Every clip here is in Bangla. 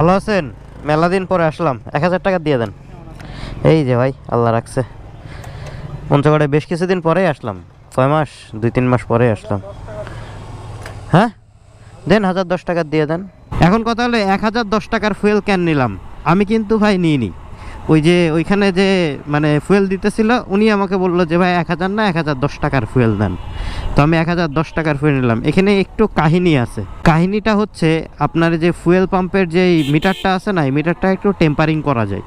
ভালো আছেন? মেলা দিন পরে আসলাম। এক হাজার টাকা দিয়ে দেন। এই যে ভাই, আল্লাহ রাখছে। পঞ্চগড়ে বেশ কিছুদিন পরেই আসলাম। ছয় মাস, দুই তিন মাস পরে আসলাম। হ্যাঁ? দেন হাজার দশ টাকা দিয়ে দেন। এখন কথা হলো, এক হাজার দশ টাকার ফুয়েল ক্যান নিলাম। আমি কিন্তু ভাই নিইনি। ওই যে ওইখানে যে মানে ফুয়েল দিতেছিল, উনি আমাকে বলল যে, ভাই, এক হাজার না, এক হাজার দশ টাকার ফুয়েল দেন। তো আমি এক হাজার দশ টাকার ফুয়েল নিলাম। এখানে একটু কাহিনী আছে। কাহিনীটা হচ্ছে, আপনার যে ফুয়েল পাম্পের যে মিটারটা আছে না, এই মিটারটা একটু টেম্পারিং করা যায়।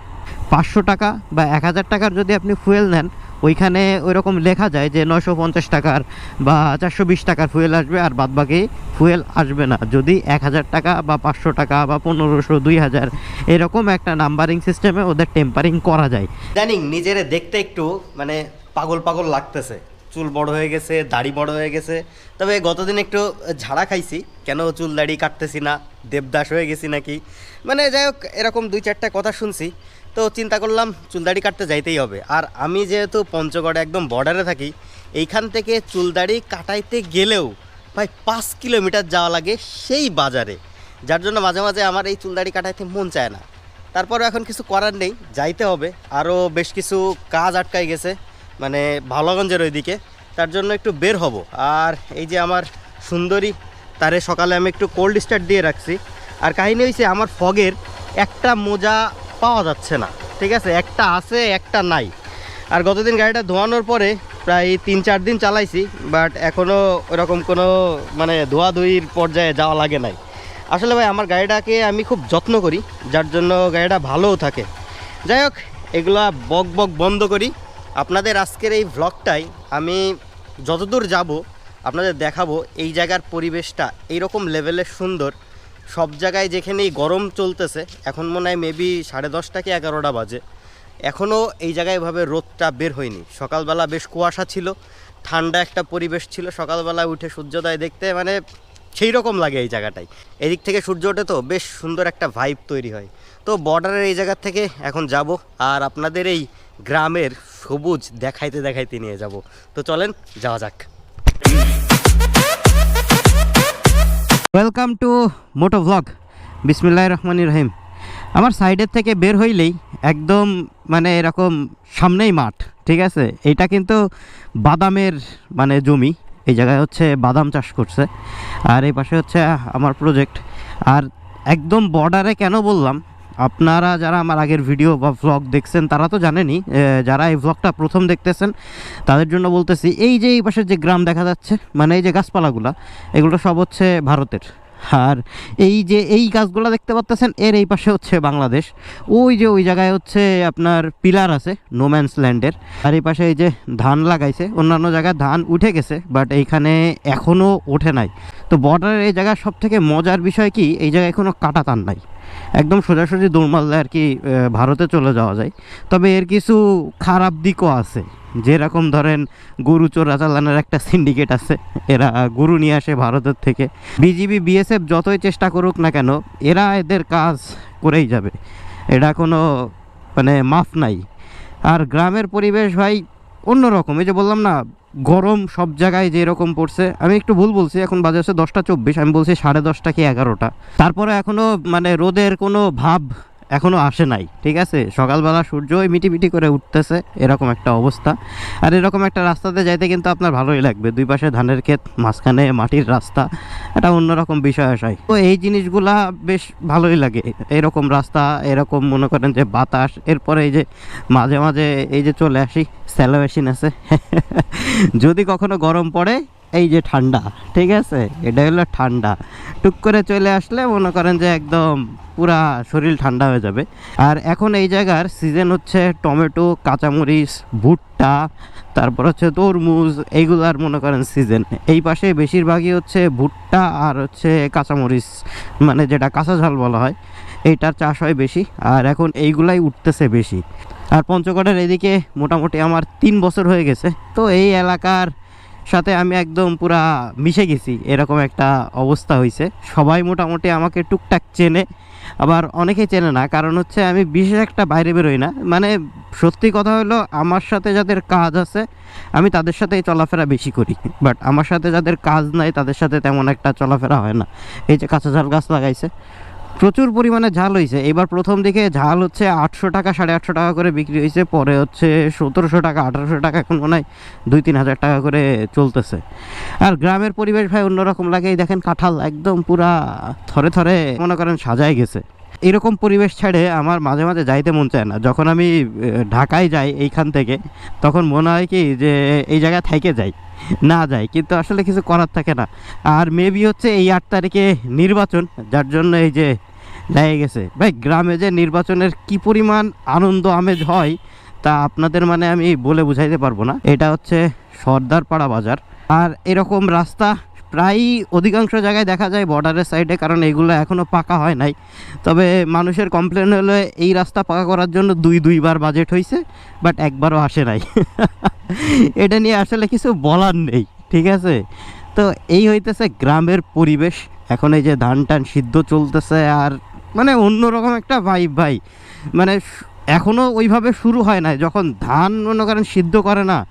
পাঁচশো টাকা বা এক হাজার টাকার যদি আপনি ফুয়েল নেন ওইখানে ওইরকম লেখা যায় যে নশো পঞ্চাশ টাকার বা চারশো বিশ টাকার ফুয়েল আসবে আর বাদ বাকি ফুয়েল আসবে না। যদি এক হাজার টাকা বা পাঁচশো টাকা বা পনেরোশো, দুই হাজার এরকম একটা নাম্বারিং সিস্টেমে ওদের টেম্পারিং করা যায়। জানি, নিজেরে দেখতে একটু মানে পাগল পাগল লাগতেছে। চুল বড় হয়ে গেছে, দাড়ি বড় হয়ে গেছে। তবে গতদিন একটু ঝাড়া খাইছি। কেন চুল, দাড়ি কাটতেছি না? দেবদাস হয়ে গেছি নাকি? মানে যাই হোক, এরকম দুই চারটা কথা শুনছি। তো চিন্তা করলাম চুল দাড়ি কাটতে যাইতেই হবে। আর আমি যেহেতু পঞ্চগড়ে একদম বর্ডারে থাকি, এইখান থেকে চুল দাড়ি কাটাইতে গেলেও প্রায় পাঁচ কিলোমিটার যাওয়া লাগে সেই বাজারে। যার জন্য মাঝে মাঝে আমার এই চুল দাড়ি কাটাইতে মন চায় না। তারপরে এখন কিছু করার নেই, যাইতে হবে। আরও বেশ কিছু কাজ আটকাই গেছে মানে ভালোগঞ্জের ওইদিকে। তার জন্য একটু বের হব। আর এই যে আমার সুন্দরী, তারে সকালে আমি একটু কোল্ড স্টার্ট দিয়ে রাখছি। আর কাহিনী হয়েছে আমার ফগের একটা মোজা পাওয়া যাচ্ছে না। ঠিক আছে? একটা আছে, একটা নাই। আর গতদিন গাড়িটা ধোয়ানোর পরে প্রায় তিন, চার দিন চালাইছি বাট এখনও ওরকম কোনো মানে ধোয়াধুয়ির পর্যায়ে যাওয়া লাগে নাই। আসলে ভাই, আমার গাড়িটাকে আমি খুব যত্ন করি, যার জন্য গাড়িটা ভালোও থাকে। যাই হোক, এগুলা বক বক বন্ধ করি। আপনাদের আজকের এই ভ্লগটাই আমি যতদূর যাব, আপনাদের দেখাবো, এই জায়গার পরিবেশটা এইরকম লেভেলের সুন্দর। সব জায়গায় যেখানেই গরম চলতেছে, এখন মনে হয় মেবি সাড়ে দশটা কি এগারোটা বাজে। এখনও এই জায়গায় এভাবে রোদটা বের হয়নি। সকালবেলা বেশ কুয়াশা ছিল, ঠান্ডা একটা পরিবেশ ছিল সকালবেলা উঠে সূর্যোদয় দেখতে মানে সেই রকম লাগে এই জায়গাটাই। এদিক থেকে সূর্য ওঠে তো বেশ সুন্দর একটা ভাইব তৈরি হয়। তো বর্ডারের এই জায়গা থেকে এখন যাব আর আপনাদের এই গ্রামের সবুজ দেখাইতে দেখাইতে নিয়ে যাব। তো চলেন, যাওয়া যাক। ওয়েলকাম টু মোটো ভ্লগ বিসমিল্লাহ রহমান রহিম আমার সাইডের থেকে বের হইলেই একদম মানে এরকম সামনেই মাঠ, ঠিক আছে? এটা কিন্তু বাদামের মানে জমি। এই জায়গায় হচ্ছে বাদাম চাষ করছে। আর এই পাশে হচ্ছে আমার প্রজেক্ট আর একদম বর্ডারে কেন বললাম? আপনারা যারা আমার আগের ভিডিও বা ভ্লগ দেখছেন, তারা তো জানেনই যারা এই ভ্লগটা প্রথম দেখতেছেন, তাদের জন্য বলতেছি, এই যে এই পাশের যে গ্রাম দেখা যাচ্ছে মানে এই যে গাছপালাগুলা, এগুলো সব হচ্ছে ভারতের। আর এই যে এই গাছগুলো দেখতে পাচ্ছেন এর এই পাশে হচ্ছে বাংলাদেশ। ওই যে ওই জায়গায় হচ্ছে আপনার পিলার আছে নোম্যান্স ল্যান্ডের আর এই পাশে এই যে ধান লাগাইছে, অন্যান্য জায়গায় ধান উঠে গেছে বাট এইখানে এখনও ওঠে নাই। তো বর্ডারের এই জায়গার সব থেকে মজার বিষয় কি, এই জায়গায় কোনো কাটা তার নাই। একদম সোজাসুজি দৌড় আর কি ভারতে চলে যাওয়া যায়। তবে এর কিছু খারাপ দিকও আছে। যেরকম ধরেন গরু চোরা চালানোর একটা সিন্ডিকেট আছে, এরা গরু নিয়ে আসে ভারতের থেকে। বিজিবি বিএসএফ যতই চেষ্টা করুক না কেন, এরা এদের কাজ করেই যাবে। এটা কোনো মানে মাফ নাই। আর গ্রামের পরিবেশ ভাই, অন্যরকম। এই যে বললাম না গরম সব জায়গায় যে এরকম পড়ছে, আমি একটু ভুল বলছি, এখন বাজে আছে দশটা চব্বিশ, আমি বলছি সাড়ে দশটা কি এগারোটা। তারপরে এখনও মানে রোদের কোনো ভাব এখনও আসে নাই, ঠিক আছে? সকালবেলা সূর্য ওই মিটি করে উঠতেছে, এরকম একটা অবস্থা। আর এরকম একটা রাস্তাতে যাইতে কিন্তু আপনার ভালোই লাগবে। দুই পাশে ধানের ক্ষেত, মাঝখানে মাটির রাস্তা, এটা অন্যরকম বিষয় আসায় তো এই জিনিসগুলা বেশ ভালোই লাগে। এরকম রাস্তা, এরকম মনে করেন যে বাতাস, এরপরে এই যে মাঝে মাঝে এই যে চলে আসি স্যালো মেশিন আছে। যদি কখনো গরম পড়ে এই যে ঠান্ডা, ঠিক আছে? এটা হলো ঠান্ডা। টুক করে চলে আসলে মনে করেন যে একদম পুরা শরীর ঠান্ডা হয়ে যাবে। আর এখন এই জায়গার সিজন হচ্ছে টমেটো, কাঁচামরিচ, ভুট্টা, তারপর হচ্ছে তরমুজ, এইগুলার মনে করেন সিজন এই পাশে বেশিরভাগই হচ্ছে ভুট্টা আর হচ্ছে কাঁচামরিচ মানে যেটা কাঁচা ঝাল বলা হয়, এইটার চাষ হয় বেশি, আর এখন এইগুলাই উঠতেছে বেশি। আর পঞ্চগড়ের এদিকে মোটামুটি আমার তিন বছর হয়ে গেছে। তো এই এলাকার সাথে আমি একদম পুরা মিশে গেছি, এরকম একটা অবস্থা হয়েছে। সবাই মোটামুটি আমাকে টুকটাক চেনে, আবার অনেকেই চেনে না, কারণ হচ্ছে আমি বিশেষ একটা বাইরে বেরোই না। মানে সত্যি কথা হলো, আমার সাথে যাদের কাজ আছে, আমি তাদের সাথেই চলাফেরা বেশি করি। বাট আমার সাথে যাদের কাজ নাই, তাদের সাথে তেমন একটা চলাফেরা হয় না। এই যে কাঁচা ঝাল গাছ লাগাইছে। প্রচুর পরিমাণে ঝাল হয়েছে এবার প্রথম দিকে ঝাল হচ্ছে আটশো টাকা, সাড়ে আটশো টাকা করে বিক্রি হয়েছে পরে হচ্ছে সতেরোশো টাকা, আঠারোশো টাকা এখন মনে হয় দুই, তিন হাজার টাকা করে চলতেছে। আর গ্রামের পরিবেশ ভাই অন্যরকম লাগে। এই দেখেন কাঁঠাল একদম পুরা থরে থরে মনে করেন সাজায় গেছে। এরকম পরিবেশ ছেড়ে আমার মাঝে মাঝে যাইতে মন চায় না। যখন আমি ঢাকায় যাই এইখান থেকে, তখন মনে হয় কি যে এই জায়গায় থেকে যাই, না যায় কিন্তু আসলে কিছু করার থাকে না। আর মেবি হচ্ছে এই আট তারিখে নির্বাচন, যার জন্য এই যে লেগে গেছে। ভাই, গ্রামে যে নির্বাচনের কি পরিমাণ আনন্দ আমেজ হয়, তা আপনাদের মানে আমি বলে বুঝাইতে পারব না। এটা হচ্ছে সর্দারপাড়া বাজার। আর এরকম রাস্তা প্রায়ই অধিকাংশ জায়গায় দেখা যায় বর্ডারের সাইডে, কারণ এগুলো এখনও পাকা হয় নাই। তবে মানুষের কমপ্লেন হলো, এই রাস্তা পাকা করার জন্য দুই দুইবার বাজেট হয়েছে বাট একবারও আসে নাই। এটা নিয়ে আসলে কিছু বলার নেই, ঠিক আছে? তো এই হইতেছে গ্রামের পরিবেশ। এখন এই যে ধান টান সিদ্ধ চলতেছে, আর মানে অন্যরকম একটা ভাই ভাই। মানে এখনও ওইভাবে শুরু হয় না যখন ধান মনে করেন সিদ্ধ করে না,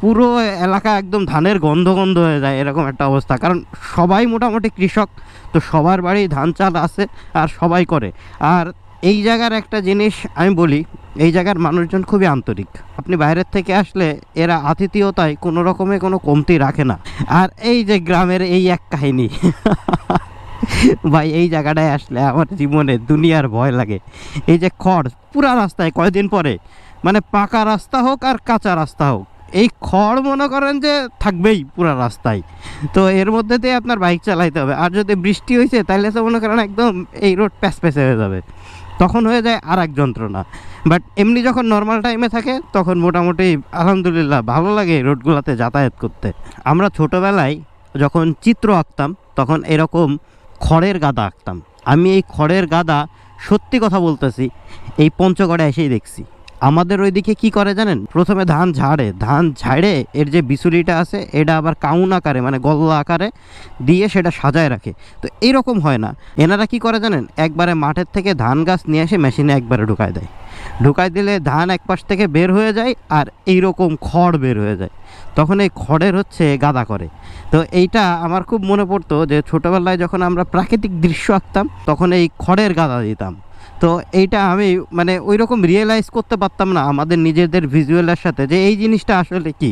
পুরো এলাকা একদম ধানের গন্ধ গন্ধ হয়ে যায় এরকম একটা অবস্থা। কারণ সবাই মোটামুটি কৃষক, তো সবার বাড়ি ধান, চাল আছে আর সবাই করে। আর এই জায়গার একটা জিনিস আমি বলি, এই জায়গার মানুষজন খুবই আন্তরিক। আপনি বাইরের থেকে আসলে এরা আতিথেয়তায় কোনো রকমে কোনো কমতি রাখে না। আর এই যে গ্রামের এই এক কাহিনী ভাই, এই জায়গাটায় আসলে আমার জীবনে দুনিয়ার ভয় লাগে। এই যে খড়, পুরা রাস্তায় কয়দিন পরে? মানে পাকা রাস্তা হোক আর কাঁচা রাস্তা হোক। এই খড় মনে করেন যে থাকবেই পুরা রাস্তায়। তো এর মধ্যে দিয়ে আপনার বাইক চালাইতে হবে। আর যদি বৃষ্টি হয়েছে তাহলে তো মনে করেন একদম এই রোড প্যাস প্যাসে হয়ে যাবে। তখন হয়ে যায় আর এক যন্ত্রণা। বাট এমনি যখন নর্মাল টাইমে থাকে, তখন মোটামুটি আলহামদুলিল্লাহ ভালো লাগে এই রোডগুলোতে যাতায়াত করতে। আমরা ছোটোবেলায় যখন চিত্র আঁকতাম, তখন এরকম খড়ের গাদা আঁকতাম। আমি এই খড়ের গাদা সত্যি কথা বলতেছি এই পঞ্চগড়ে এসেই দেখছি। আমাদের ওইদিকে কি করে জানেন? প্রথমে ধান ঝাড়ে ধান ঝাড়ে এর যে বিচুলিটা আছে, এটা আবার কাউন আকারে মানে গল্লা আকারে দিয়ে সেটা সাজায় রাখে। তো এইরকম হয় না। এনারা কি করে জানেন? একবারে মাঠের থেকে ধান গাছ নিয়ে এসে মেশিনে একবারে ঢুকায় দেয়। ঢুকাই দিলে ধান এক পাশ থেকে বের হয়ে যায় আর এইরকম খড় বের হয়ে যায়। তখন এই খড়ের হচ্ছে গাদা করে। তো এইটা আমার খুব মনে পড়তো যে ছোটোবেলায় যখন আমরা প্রাকৃতিক দৃশ্য আঁকতাম, তখন এই খড়ের গাদা দিতাম। তো এইটা আমি মানে ওই রকম রিয়েলাইজ করতে পারতাম না আমাদের নিজেদের ভিজুয়ালের সাথে যে এই জিনিসটা আসলে কি।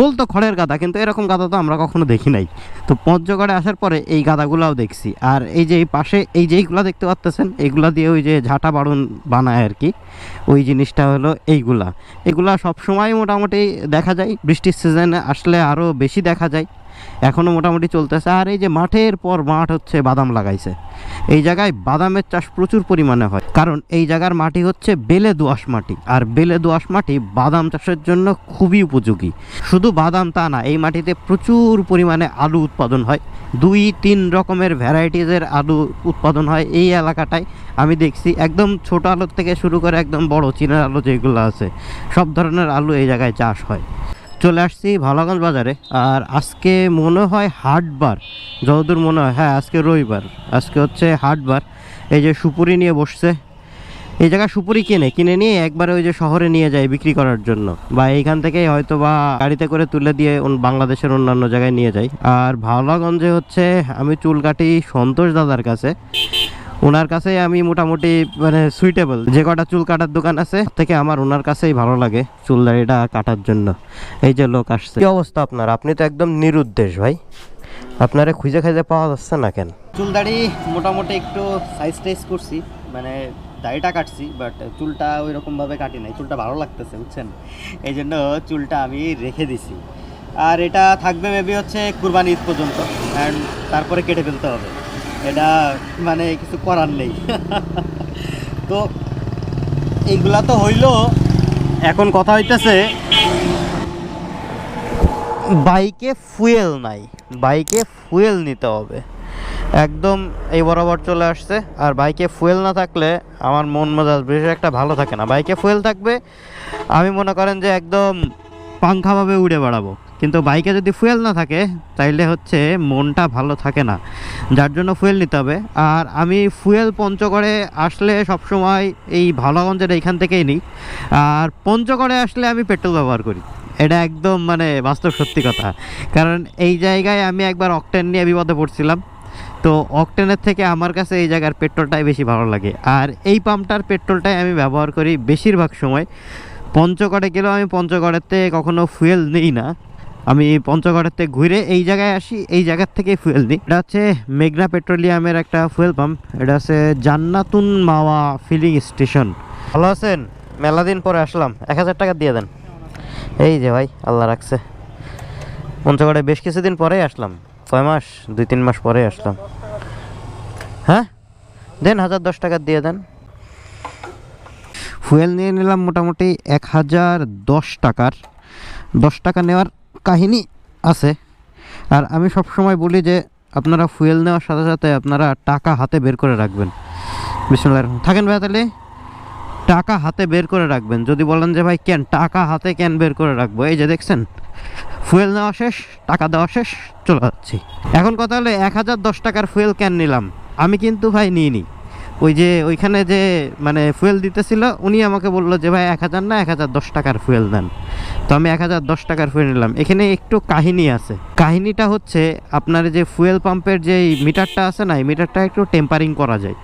বলতো খড়ের গাদা, কিন্তু এরকম গাদা তো আমরা কখনো দেখি নাই। তো পঞ্চগড়ে আসার পরে এই গাদাগুলাও দেখছি। আর এই যে এই পাশে এই যেইগুলা দেখতে পাচ্তেছেন এইগুলা দিয়ে ওই যে ঝাঁটা বাড়ুন বানায় আর কি। ওই জিনিসটা হলো এইগুলা। এগুলা সবসময় মোটামুটি দেখা যায়, বৃষ্টির সিজনে আসলে আরও বেশি দেখা যায়। এখনও মোটামুটি চলতেছে। আর এই যে মাঠের পর মাঠ হচ্ছে বাদাম লাগাইছে। এই জায়গায় বাদামের চাষ প্রচুর পরিমাণে হয়। কারণ এই জায়গার মাটি হচ্ছে বেলে দোআঁশ মাটি। আর বেলে দোআঁশ মাটি বাদাম চাষের জন্য খুবই উপযোগী। শুধু বাদাম তা না, এই মাটিতে প্রচুর পরিমাণে আলু উৎপাদন হয়। দুই, তিন রকমের ভ্যারাইটিজের আলু উৎপাদন হয় এই এলাকাটায়। আমি দেখছি একদম ছোট আলুর থেকে শুরু করে একদম বড়, চীনের আলু যেগুলো আছে, সব ধরনের আলু এই জায়গায় চাষ হয়। চলে আসছি ভালাগঞ্জ বাজারে। আর আজকে মনে হয় হাটবার। যতদূর মনে হয় হ্যাঁ আজকে রবিবার। আজকে হচ্ছে হাটবার। এই যে সুপুরি নিয়ে বসছে। এই জায়গায় সুপুরি কিনে কিনে নিয়ে একবারে ওই যে শহরে নিয়ে যায় বিক্রি করার জন্য। বা এইখান থেকেই হয়তো বা গাড়িতে করে তুলে দিয়ে বাংলাদেশের অন্যান্য জায়গায় নিয়ে যায়। আর ভাওলাগঞ্জে হচ্ছে, আমি চুল কাটি সন্তোষ দাদার কাছে। ওনার কাছেই আমি মোটামুটি মানে সুইটেবল যে কটা চুল কাটার দোকান আছে থেকে আমার ওনার কাছেই ভালো লাগে চুল দাড়িটা কাটার জন্য। এই যে লোক আসছে। কি অবস্থা আপনার? আপনি তো একদম নিরুদ্দেশ ভাই। আপনারে খুঁজে খুঁজে পাওয়া যাচ্ছে না কেন? চুল দাড়ি মোটামুটি একটু সাইজ টাইজ করছি। মানে দাড়িটা কাটছি বাট চুলটা ওই রকমভাবে কাটি নাই। চুলটা ভালো লাগতেছে, বুঝছেন? এই জন্য চুলটা আমি রেখে দিছি। আর এটা থাকবে মেবি হচ্ছে কুরবানি ঈদ পর্যন্ত। অ্যান্ড তারপরে কেটে ফেলতে হবে। এটা মানে কিছু করার নেই। তো এইগুলা তো হইল। এখন কথা হইতেছে, বাইকে ফুয়েল নাই। বাইকে ফুয়েল নিতে হবে। একদম এই বরাবর চলে আসছে। আর বাইকে ফুয়েল না থাকলে আমার মন মেজাজ বেশ একটা ভালো থাকে না। বাইকে ফুয়েল থাকবে, আমি মনে করেন যে একদম পাংখাভাবে উড়ে বেড়াবো। কিন্তু বাইকে যদি ফুয়েল না থাকে, তাইলে হচ্ছে মনটা ভালো থাকে না। যার জন্য ফুয়েল নিতে হবে। আর আমি ফুয়েল পঞ্চগড়ে আসলে সবসময় এই ভালোগঞ্জের এইখান থেকেই নিই। আর পঞ্চগড়ে আসলে আমি পেট্রোল ব্যবহার করি। এটা একদম মানে বাস্তব সত্যি কথা। কারণ এই জায়গায় আমি একবার অকটেন নিয়ে বিপদে পড়ছিলাম। তো অকটেনের থেকে আমার কাছে এই জায়গার পেট্রোলটাই বেশি ভালো লাগে। আর এই পাম্পটার পেট্রোলটাই আমি ব্যবহার করি বেশিরভাগ সময়। পঞ্চগড়ে গেলেও আমি পঞ্চগড়েতে কখনো ফুয়েল নিই না। আমি পঞ্চগড়ের থেকে ঘুরে এই জায়গায় আসি, এই জায়গার থেকে ফুয়েল নিই। এটা হচ্ছে মেঘনা পেট্রোলিয়ামের একটা ফুয়েল পাম্প এটা হচ্ছে জান্নাতুন মাওয়া ফিলিং স্টেশন ভালো আছেন? মেলা দিন পরে আসলাম। এক হাজার টাকা দিয়ে দেন। এই যে ভাই, আল্লাহ রাখছে। পঞ্চগড়ে বেশ কিছুদিন পরেই আসলাম। ছয় মাস, দুই তিন মাস পরে আসলাম। হ্যাঁ? দেন হাজার দশ টাকা দিয়ে দেন। ফুয়েল নিয়ে নিলাম মোটামুটি এক হাজার দশ টাকার। দশ টাকা নেওয়ার কাহিনী আছে। আর আমি সব সময় বলি যে, আপনারা ফুয়েল নেওয়ার সাথে সাথে আপনারা টাকা হাতে বের করে রাখবেন। বিসমুল্লাহ থাকেন ভাই তাহলে? টাকা হাতে বের করে রাখবেন। যদি বলেন যে, ভাই, কেন টাকা হাতে কেন বের করে রাখব? এই যে দেখছেন, ফুয়েল নেওয়া শেষ, টাকা দেওয়া শেষ, চলে যাচ্ছি। এখন কথা হলো, এক হাজার দশ টাকার ফুয়েল ক্যান নিলাম? আমি কিন্তু ভাই নিইনি। ওই যে ওইখানে যে মানে ফুয়েল দিতেছিল, উনি আমাকে বলল যে, ভাই, এক হাজার না, এক হাজার দশ টাকার ফুয়েল দেন। তো আমি এক হাজার দশ টাকার ফুয়েল নিলাম। এখানে একটু কাহিনী আছে। কাহিনীটা হচ্ছে, আপনার যে ফুয়েল পাম্পের যে মিটারটা আছে না, এই মিটারটা একটু টেম্পারিং করা যায়।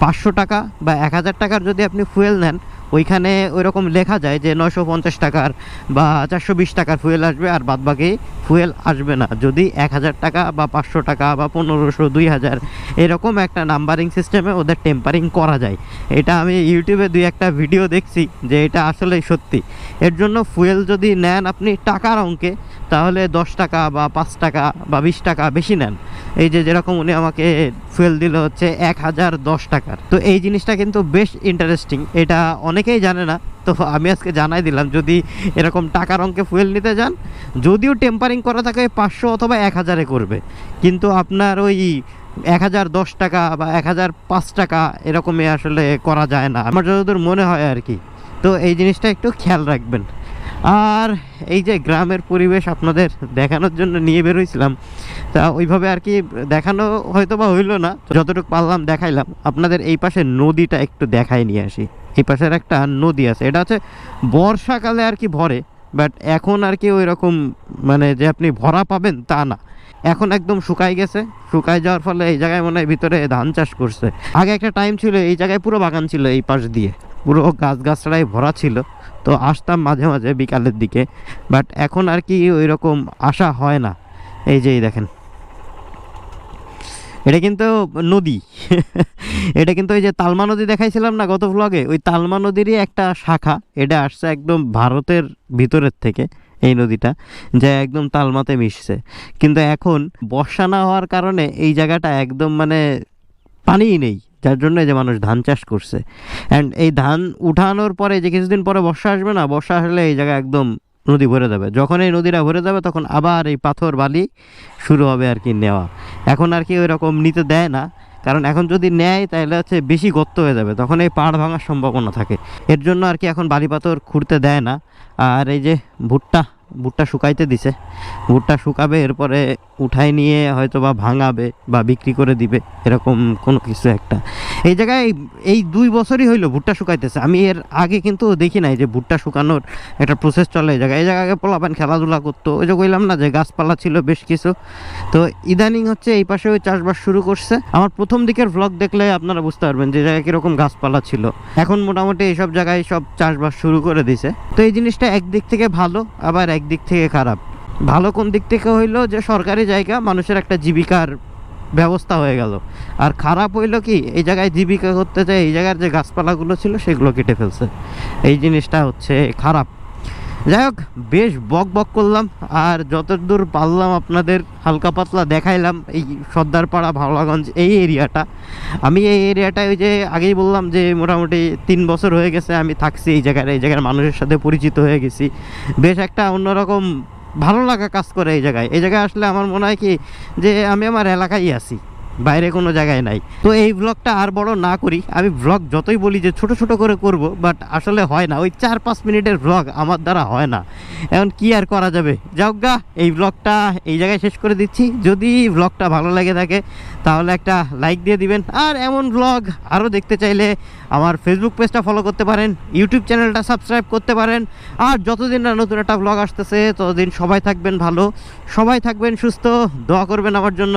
পাঁচশো টাকা বা এক হাজার টাকার যদি আপনি ফুয়েল নেন ওইখানে ওই রকম লেখা যায় যে নয়শো পঞ্চাশ টাকার বা চারশো বিশ টাকার ফুয়েল আসবে আর বাদ বাকি ফুয়েল আসবে না। যদি এক হাজার টাকা বা পাঁচশো টাকা বা পনেরোশো, দুই হাজার এরকম একটা নাম্বারিং সিস্টেমে ওদের টেম্পারিং করা যায়। এটা আমি ইউটিউবে দুই একটা ভিডিও দেখছি যে এটা আসলেই সত্যি। এর জন্য ফুয়েল যদি নেন আপনি টাকার অঙ্কে তাহলে দশ টাকা বা পাঁচ টাকা বা বিশ টাকা বেশি নেন। এই যে যেরকম উনি আমাকে ফুয়েল দিল হচ্ছে এক হাজার দশ টাকার। তো এই জিনিসটা কিন্তু বেশ ইন্টারেস্টিং এটা অনেকেই জানে না। তো আমি আজকে জানাই দিলাম, যদি এরকম টাকার অঙ্কে ফুয়েল নিতে যান, যদিও টেম্পারিং করা থাকে পাঁচশো অথবা এক হাজারে করবে, কিন্তু আপনার ওই এক হাজার দশ টাকা বা এক হাজার পাঁচ টাকা এরকমই আসলে করা যায় না। আমার যতদূর মনে হয় আর কি। তো এই জিনিসটা একটু খেয়াল রাখবেন। আর এই যে গ্রামের পরিবেশ আপনাদের দেখানোর জন্য নিয়ে বেরোইছিলাম, তা ওইভাবে আর কি দেখানো হয়তো বা হইল না, যতটুকু পারলাম দেখাইলাম। আপনাদের এই পাশে নদীটা একটু দেখাই নিয়ে আসি। এই পাশের একটা নদী আছে, এটা হচ্ছে বর্ষাকালে আর কি ভরে, বাট এখন আর কি ওই রকম মানে যে আপনি ভরা পাবেন তা না। এখন একদম শুকাই গেছে শুকাই যাওয়ার ফলে এই জায়গায় মনে হয় ভিতরে ধান চাষ করছে। আগে একটা টাইম ছিল, এই জায়গায় পুরো বাগান ছিল এই পাশ দিয়ে। পুরো গাছ গাছড়াই ভরা ছিল। তো আসতাম মাঝে মাঝে বিকালের দিকে। বাট এখন আর কি ওই রকম আসা হয় না। এই যে দেখেন। এটা কিন্তু নদী। এটা কিন্তু ওই যে তালমা নদী দেখাইছিলাম না গত ভ্লগে ওই তালমা নদীরই একটা শাখা। এটা আসছে একদম ভারতের ভিতরের থেকে এই নদীটা, যা একদম তালমাতে মিশছে। কিন্তু এখন বর্ষা না হওয়ার কারণে এই জায়গাটা একদম মানে পানিই নেই। যার জন্য যে মানুষ ধান চাষ করছে। অ্যান্ড এই ধান উঠানোর পরে যে কিছুদিন পরে বর্ষা আসবে না, বর্ষা আসলে এই জায়গা একদম নদী ভরে যাবে। যখন এই নদীটা ভরে যাবে তখন আবার এই পাথর বালি শুরু হবে আর কি নেওয়া। এখন আর কি ওই রকম নিতে দেয় না, কারণ এখন যদি নেয় তাহলে হচ্ছে বেশি গর্ত হয়ে যাবে, তখন এই পাড় ভাঙার সম্ভাবনা থাকে। এর জন্য আর কি এখন বালি পাথর খুঁড়তে দেয় না। আর এই যে ভুট্টা ভুট্টা শুকাইতে দিছে। ভুট্টা শুকাবে, এরপরে উঠাই নিয়ে হয়তো বা ভাঙাবে বা বিক্রি করে দিবে, এরকম কোনো কিছু একটা। এই জায়গায় এই দুই বছরই হইল ভুট্টা শুকাইতেছে। আমি এর আগে কিন্তু দেখি নাই যে ভুট্টা শুকানোর একটা প্রসেস চলে এই জায়গায়। এই জায়গায় পোলাপান খেলাধুলা করতো। ওই যে কইলাম না যে গাছপালা ছিল বেশ কিছু। তো ইদানিং হচ্ছে এই পাশে ওই চাষবাস শুরু করছে। আমার প্রথম দিকের ভ্লগ দেখলে আপনারা বুঝতে পারবেন যে জায়গায় কীরকম গাছপালা ছিল। এখন মোটামুটি এইসব জায়গায় সব চাষবাস শুরু করে দিছে। তো এই জিনিসটা একদিক থেকে ভালো, আবার একদিক থেকে খারাপ। ভালো কোন দিক থেকে হইল যে সরকারি জায়গা মানুষের একটা জীবিকার ব্যবস্থা হয়ে গেল। আর খারাপ হইল কি, এই জায়গায় জীবিকা করতে চাই, এই জায়গার যে গাছপালাগুলো ছিল সেগুলো কেটে ফেলছে। এই জিনিসটা হচ্ছে খারাপ। যাই হোক, বেশ বক বক করলাম, আর যতদূর পারলাম আপনাদের হালকা পাতলা দেখাইলাম এই সর্দারপাড়া, ভাওলাগঞ্জ, এই এরিয়াটা। আমি এই এরিয়াটায় ওই যে আগেই বললাম যে মোটামুটি তিন বছর হয়ে গেছে আমি থাকছি এই জায়গায় এই জায়গার মানুষের সাথে পরিচিত হয়ে গেছি। বেশ একটা অন্যরকম ভালো লাগা কাজ করে এই জায়গায়। এই জায়গায় আসলে আমার মনে হয় কি যে আমি আমার এলাকায় আছি। বাইরে কোনো জায়গায় নাই। তো এই ব্লগটা আর বড় না করি। আমি ব্লগ যতই বলি যে ছোট ছোট করে করব বাট আসলে হয় না। ওই চার পাঁচ মিনিটের ব্লগ আমার দ্বারা হয় না। এখন কি আর করা যাবে? যাও গা, এই ব্লগটা এই জায়গায় শেষ করে দিচ্ছি। যদি ব্লগটা ভালো লাগে থাকে, তাহলে একটা লাইক দিয়ে দিবেন। আর এমন ব্লগ আরও দেখতে চাইলে আমার ফেসবুক পেজটা ফলো করতে পারেন ইউটিউব চ্যানেলটা সাবস্ক্রাইব করতে পারেন। আর যতদিন না নতুন একটা ব্লগ আসতেছে, ততদিন সবাই থাকবেন ভালো। সবাই থাকবেন সুস্থ, দোয়া করবেন আমার জন্য।